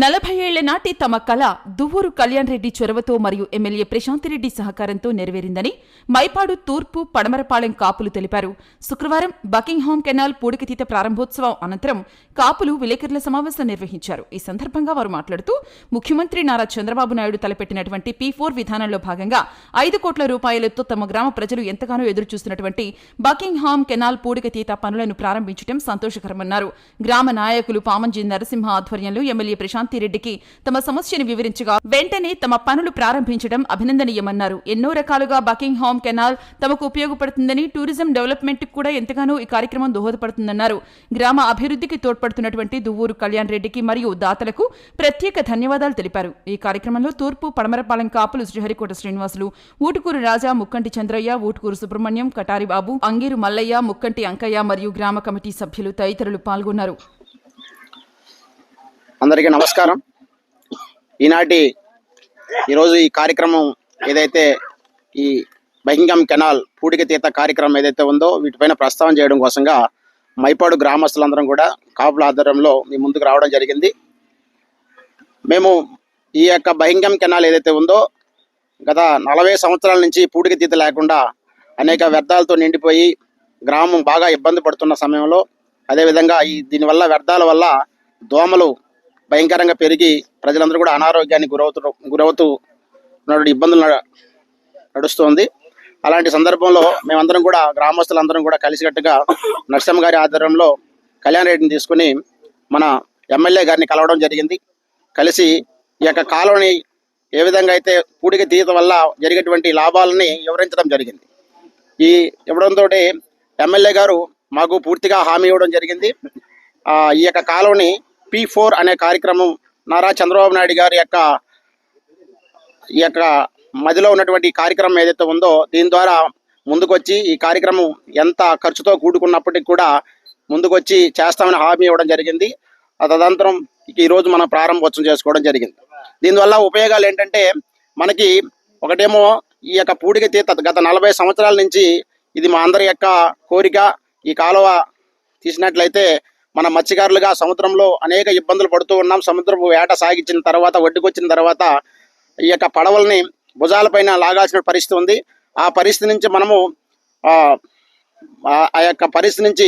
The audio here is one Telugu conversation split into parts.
నలభై ఏళ్ళ నాటి తమ కళ దువ్వూరు కళ్యాణ్ రెడ్డి చొరవతో మరియు ఎమ్మెల్యే ప్రశాంత్ రెడ్డి సహకారంతో నెరవేరిందని మైపాడు తూర్పు పడమరపాలెం కాపులు తెలిపారు. శుక్రవారం బకింగ్హామ్ కెనాల్ పూడికతీత ప్రారంభోత్సవం అనంతరం కాపులు విలేకరుల సమావేశం నిర్వహించారు. ఈ సందర్భంగా వారు మాట్లాడుతూ ముఖ్యమంత్రి నారా చంద్రబాబు నాయుడు తలపెట్టినటువంటి పీ ఫోర్ విధానంలో భాగంగా ఐదు కోట్ల రూపాయలతో తమ గ్రామ ప్రజలు ఎంతగానో ఎదురుచూస్తున్నటువంటి బకింగ్హామ్ కెనాల్ పూడికతీత పనులను ప్రారంభించడం సంతోషకరమన్నారు. గ్రామ నాయకులు పామంజీ నరసింహ ఆధ్వర్యంలో ఎమ్మెల్యే ప్రశాంత్ ప్రశాంతిరెడ్డికి తమ సమస్యను వివరించగా వెంటనే తమ పనులు ప్రారంభించడం అభినందనీయమన్నారు. ఎన్నో రకాలుగా బకింగ్హామ్ కెనాల్ తమకు ఉపయోగపడుతుందని టూరిజం డెవలప్మెంట్ కూడా ఎంతగానో ఈ కార్యక్రమం దోహదపడుతుందన్నారు. గ్రామ అభివృద్ధికి తోడ్పడుతున్నటువంటి దువ్వూరు కళ్యాణ్ రెడ్డికి మరియు దాతలకు ప్రత్యేక ధన్యవాదాలు తెలిపారు. ఈ కార్యక్రమంలో తూర్పు పడమరపాలెం కాపులు శ్రీహరికోట శ్రీనివాసులు ఊటుకూరు రాజా ముక్కంటి చంద్రయ్య ఊటుకూరు సుబ్రహ్మణ్యం కటారి బాబు అంగీరు మల్లయ్య ముక్కంటి అంకయ్య మరియు గ్రామ కమిటీ సభ్యులు తదితరులు పాల్గొన్నారు. అందరికీ నమస్కారం. ఈనాటి ఈరోజు ఈ కార్యక్రమం ఏదైతే ఈ బహింగం కెనాల్ పూడిక తీత కార్యక్రమం ఏదైతే ఉందో వీటిపైన ప్రస్తావన చేయడం కోసంగా మైపాడు గ్రామస్తులందరం కూడా కాపుల ఆధ్వర్యంలో మీ ముందుకు రావడం జరిగింది. మేము ఈ యొక్క బహింగం కెనాల్ ఏదైతే ఉందో గత నలభై సంవత్సరాల నుంచి పూడిక తీత లేకుండా అనేక వ్యర్థాలతో నిండిపోయి గ్రామం బాగా ఇబ్బంది పడుతున్న సమయంలో అదేవిధంగా ఈ దీనివల్ల వ్యర్థాల వల్ల దోమలు భయంకరంగా పెరిగి ప్రజలందరూ కూడా అనారోగ్యానికి గురవుతూ గురవుతూ ఉన్నటువంటి ఇబ్బందులు నడ- నడుస్తోంది. అలాంటి సందర్భంలో మేమందరం కూడా గ్రామస్తులందరం కూడా కలిసికట్టుగా నరసింహ గారి ఆధ్వర్యంలో కళ్యాణ్ రెడ్డిని తీసుకుని మన ఎమ్మెల్యే గారిని కలవడం జరిగింది. కలిసి ఈ యొక్క కాలువని ఏ విధంగా అయితే పూడిక తీయటం వల్ల జరిగేటువంటి లాభాలని వివరించడం జరిగింది. ఈ ఇవ్వడంతో ఎమ్మెల్యే గారు మాకు పూర్తిగా హామీ ఇవ్వడం జరిగింది. ఈ యొక్క కాలువని పి ఫోర్ అనే కార్యక్రమం నారా చంద్రబాబు నాయుడు గారి యొక్క ఈ యొక్క మదిలో ఉన్నటువంటి కార్యక్రమం ఏదైతే ఉందో దీని ద్వారా ముందుకొచ్చి ఈ కార్యక్రమం ఎంత ఖర్చుతో కూడుకున్నప్పటికీ కూడా ముందుకొచ్చి చేస్తామని హామీ ఇవ్వడం జరిగింది. ఆ తదనంతరం ఈరోజు మనం ప్రారంభోత్సవం చేసుకోవడం జరిగింది. దీనివల్ల ఉపయోగాలు ఏంటంటే మనకి ఒకటేమో ఈ యొక్క పూడిక తీత గత నలభై సంవత్సరాల నుంచి ఇది మా అందరి యొక్క కోరిక. ఈ కాలువ తీసినట్లయితే మన మత్స్యకారులుగా సముద్రంలో అనేక ఇబ్బందులు పడుతూ ఉన్నాం. సముద్రపు వేట సాగించిన తర్వాత ఒడ్డుకొచ్చిన తర్వాత ఈ యొక్క పడవల్ని భుజాలపైన లాగాల్సిన పరిస్థితి ఉంది. ఆ పరిస్థితి నుంచి మనము ఆ, యొక్క పరిస్థితి నుంచి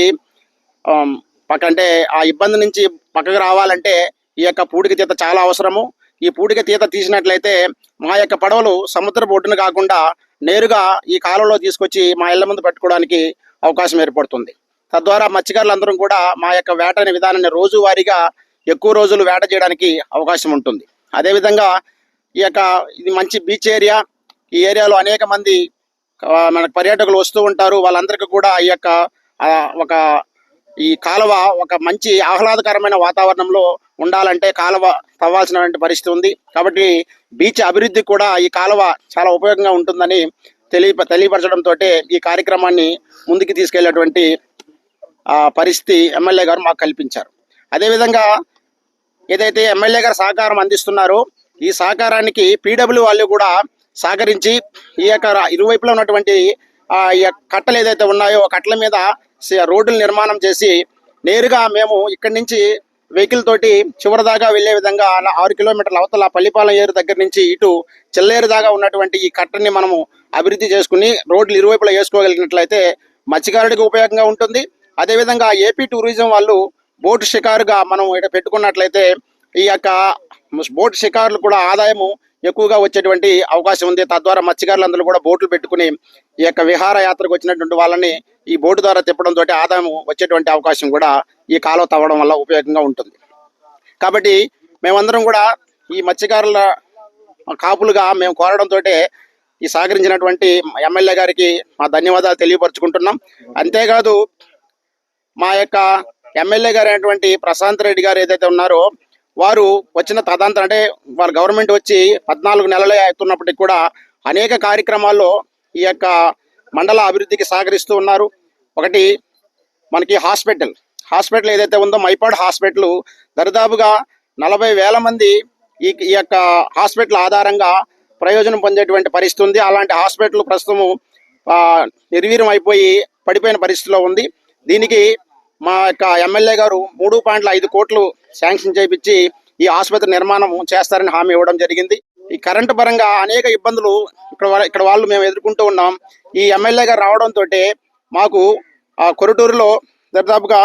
పక్క అంటే ఆ ఇబ్బంది నుంచి పక్కకు రావాలంటే ఈ యొక్క పూడిక తీత చాలా అవసరము. ఈ పూడిక తీత తీసినట్లయితే మా యొక్క పడవలు సముద్రపు ఒడ్డున కాకుండా నేరుగా ఈ కాలంలో తీసుకొచ్చి మా ఇళ్ళ ముందు పెట్టుకోవడానికి అవకాశం ఏర్పడుతుంది. తద్వారా మత్స్యకారులందరం కూడా మా యొక్క వేట అనే విధానాన్ని రోజువారీగా ఎక్కువ రోజులు వేట చేయడానికి అవకాశం ఉంటుంది. అదేవిధంగా ఈ యొక్క ఇది మంచి బీచ్ ఏరియా ఈ ఏరియాలో అనేక మంది మనకు పర్యాటకులు వస్తూ ఉంటారు. వాళ్ళందరికీ కూడా ఈ యొక్క ఒక ఈ కాలువ ఒక మంచి ఆహ్లాదకరమైన వాతావరణంలో ఉండాలంటే కాలువ తవ్వాల్సినటువంటి పరిస్థితి ఉంది. కాబట్టి బీచ్ అభివృద్ధికి కూడా ఈ కాలువ చాలా ఉపయోగంగా ఉంటుందని తెలియ తెలియపరచడంతో ఈ కార్యక్రమాన్ని ముందుకు తీసుకెళ్ళేటువంటి పరిస్థితి ఎమ్మెల్యే గారు మాకు కల్పించారు. అదేవిధంగా ఏదైతే ఎమ్మెల్యే గారు సహకారం అందిస్తున్నారో ఈ సహకారానికి పీడబ్ల్యూ వాళ్ళు కూడా సహకరించి ఈ యొక్క ఇరువైపులో ఉన్నటువంటి కట్టలు ఏదైతే ఉన్నాయో కట్టల మీద రోడ్డులు నిర్మాణం చేసి నేరుగా మేము ఇక్కడి నుంచి వెహికల్ తోటి చివరి దాకా వెళ్ళే విధంగా అలా ఆరు కిలోమీటర్ల అవతల పల్లిపాలెం ఏరు దగ్గర నుంచి ఇటు చెల్లేరు దాకా ఉన్నటువంటి ఈ కట్టని మనము అభివృద్ధి చేసుకుని రోడ్లు ఇరువైపులా వేసుకోగలిగినట్లయితే మత్స్యకారుడికి ఉపయోగంగా ఉంటుంది. అదేవిధంగా ఏపీ టూరిజం వాళ్ళు బోటు షికారుగా మనం ఇక్కడ పెట్టుకున్నట్లయితే ఈ యొక్క బోటు షికారులు కూడా ఆదాయము ఎక్కువగా వచ్చేటువంటి అవకాశం ఉంది. తద్వారా మత్స్యకారులందరూ కూడా బోట్లు పెట్టుకుని ఈ యొక్క విహారయాత్రకు వచ్చినటువంటి వాళ్ళని ఈ బోటు ద్వారా తిప్పడం తోటి ఆదాయం వచ్చేటువంటి అవకాశం కూడా ఈ కాలువ తవ్వడం వల్ల ఉపయోగంగా ఉంటుంది. కాబట్టి మేమందరం కూడా ఈ మత్స్యకారుల కాపులుగా మేము కోరడంతో ఈ సహకరించినటువంటి ఎమ్మెల్యే గారికి మా ధన్యవాదాలు తెలియపరుచుకుంటున్నాం. అంతేకాదు మా యొక్క ఎమ్మెల్యే గారు అయినటువంటి ప్రశాంత్ రెడ్డి గారు ఏదైతే ఉన్నారో వారు వచ్చిన తదంతరం అంటే వారు గవర్నమెంట్ వచ్చి పద్నాలుగు నెలలే అవుతున్నప్పటికీ కూడా అనేక కార్యక్రమాల్లో ఈ యొక్క మండల అభివృద్ధికి సహకరిస్తూ ఉన్నారు. ఒకటి మనకి హాస్పిటల్. హాస్పిటల్ ఏదైతే ఉందో మైపాడ్ హాస్పిటల్ దరిదాపుగా నలభై వేల మంది ఈ ఈ యొక్క హాస్పిటల్ ఆధారంగా ప్రయోజనం పొందేటువంటి పరిస్థితి ఉంది. అలాంటి హాస్పిటల్ ప్రస్తుతము నిర్వీర్యం అయిపోయి పడిపోయిన పరిస్థితిలో ఉంది. దీనికి మా యొక్క ఎమ్మెల్యే గారు మూడు పాయింట్ల ఐదు కోట్లు శాంక్షన్ చేయించి ఈ ఆసుపత్రి నిర్మాణం చేస్తారని హామీ ఇవ్వడం జరిగింది. ఈ కరెంటు పరంగా అనేక ఇబ్బందులు ఇక్కడ ఇక్కడ వాళ్ళు మేము ఎదుర్కొంటూ ఉన్నాం. ఈ ఎమ్మెల్యే గారు రావడంతో మాకు ఆ కొరటూరులో దాదాపుగా